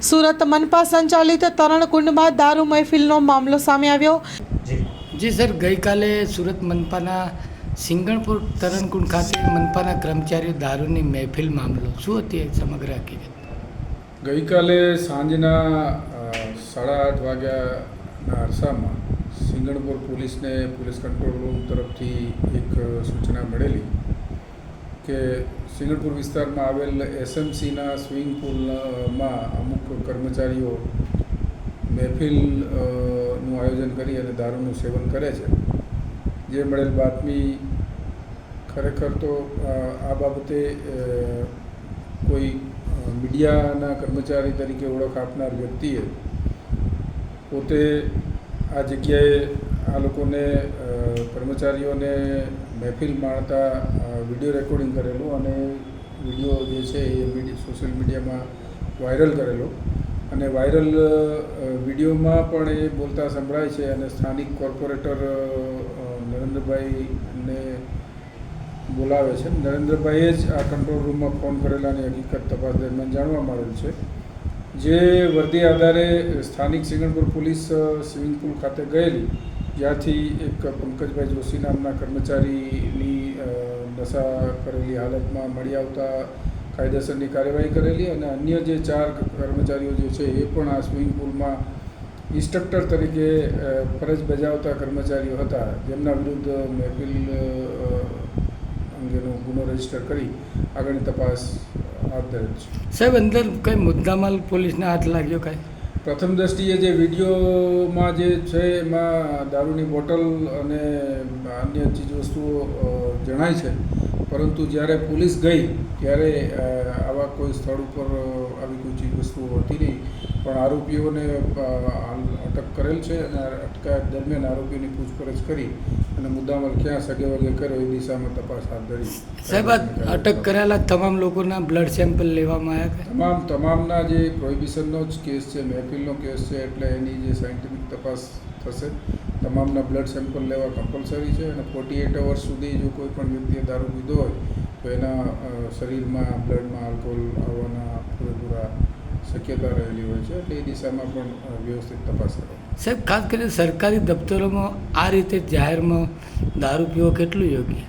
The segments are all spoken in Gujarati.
સુરત મનપા સંચાલિત તરણકુંડમાં દારૂ મહેફિલનો મામલો સામે આવ્યો. જી. સર ગઈકાલે સુરત મનપાના સિંગણપુર તરણકુંડ ખાતે મનપાના કર્મચારીઓ દારૂની મહેફિલ મામલો શું હતી સમગ્ર હકીકત? ગઈકાલે સાંજના સાડા આઠ વાગ્યાના અરસામાં સિંગણપુર પોલીસને પોલીસ કંટ્રોલ રૂમ તરફથી એક સૂચના મળેલી કે સિંગણપુર વિસ્તારમાં આવેલ એસએમસીના સ્વિમિંગ પુલમાં અમુક કર્મચારીઓ મહેફિલનું આયોજન કરી અને દારૂનું સેવન કરે છે. જે મળેલ બાતમી ખરેખર તો આ બાબતે કોઈ મીડિયાના કર્મચારી તરીકે ઓળખ આપનાર વ્યક્તિએ પોતે આ જગ્યાએ આ લોકોને કર્મચારીઓને મહેફિલ માણતા વીડિયો રેકોર્ડિંગ કરેલું અને વીડિયો જે છે એ સોશિયલ મીડિયામાં વાયરલ કરેલો. અને વાયરલ વિડીયોમાં પણ એ બોલતા સંભળાય છે અને સ્થાનિક કોર્પોરેટર નરેન્દ્રભાઈને બોલાવે છે. નરેન્દ્રભાઈએ જ આ કંટ્રોલ રૂમમાં ફોન કરેલાની હકીકત તપાસ દરમિયાન જાણવા મળેલ છે. જે વર્દી આધારે સ્થાનિક સિંગણપુર પોલીસ સ્વિમિંગ પુલ ખાતે ગયેલી, જ્યાંથી એક પંકજભાઈ જોશી નામના કર્મચારીની નશા કરેલી હાલતમાં મળી આવતા કાયદેસરની કાર્યવાહી કરેલી અને અન્ય જે ચાર કર્મચારીઓ જે છે એ પણ આ સ્વિમિંગ પુલમાં ઇન્સ્ટ્રક્ટર તરીકે ફરજ બજાવતા કર્મચારીઓ હતા. જેમના વિરુદ્ધ મહેફિલ અંગેનો ગુનો રજિસ્ટર કરી આગળની તપાસ હાથ ધરેલ છે. સાહેબ અંદર કંઈ મુદ્દામાલ પોલીસને હાથ લાગ્યો કાંઈ? પ્રથમ દ્રષ્ટિએ જે વિડીયોમાં જે છે એમાં દારૂની બોટલ અને અન્ય ચીજવસ્તુઓ વસ્તુઓ જણાય છે. પરંતુ જ્યારે પોલીસ ગઈ ત્યારે આવા કોઈ સ્થળ ઉપર આવી કોઈ ચીજવસ્તુઓ હતી નહીં. પણ આરોપીઓને અટક કરેલ છે અને અટકાયત દરમિયાન આરોપીની પૂછપરછ કરી અને મુદ્દામાલ ક્યાં સગે વગે કર્યો એ દિશામાં તપાસ હાથ ધરી. સાહેબ અટક કરેલા તમામ લોકોના બ્લડ સેમ્પલ લેવામાં આવ્યા તમામ તમામના જે પ્રોહિબિશનનો જ કેસ છે મહેફિલનો કેસ છે એટલે એની જે સાયન્ટિફિક તપાસ થશે તમામના બ્લડ સેમ્પલ લેવા કમ્પલસરી છે અને ફોર્ટી એટ અવર્સ સુધી જો કોઈ પણ વ્યક્તિએ દારૂ પીધો હોય, તો એના શરીરમાં બ્લડમાં આલ્કોહોલ આવવાના પૂરેપૂરા શક્યતા રહેલી હોય છે. એટલે એ દિશામાં પણ વ્યવસ્થિત તપાસ કરો. સાહેબ, ખાસ કરીને સરકારી દફતરોમાં આ રીતે જાહેરમાં દારૂ પીવો કેટલું યોગ્ય?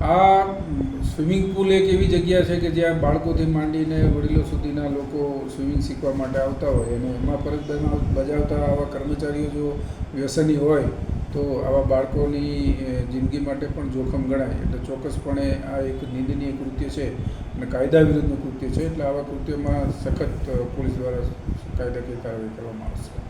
આ સ્વિમિંગ પુલ એક એવી જગ્યા છે કે જ્યાં બાળકોથી માંડીને વડીલો સુધીના લોકો સ્વિમિંગ શીખવા માટે આવતા હોય અને એમાં ફરજ બજાવ- બજાવતા આવા કર્મચારીઓ જો વ્યસની હોય તો આવા બાળકોની જિંદગી માટે પણ જોખમ ગણાય. એટલે ચોક્કસપણે આ એક નિંદનીય કૃત્ય છે અને કાયદા વિરુદ્ધનું કૃત્ય છે. એટલે આવા કૃત્યમાં સખત પોલીસ દ્વારા કાયદાકીય કાર્યવાહી કરવામાં આવશે.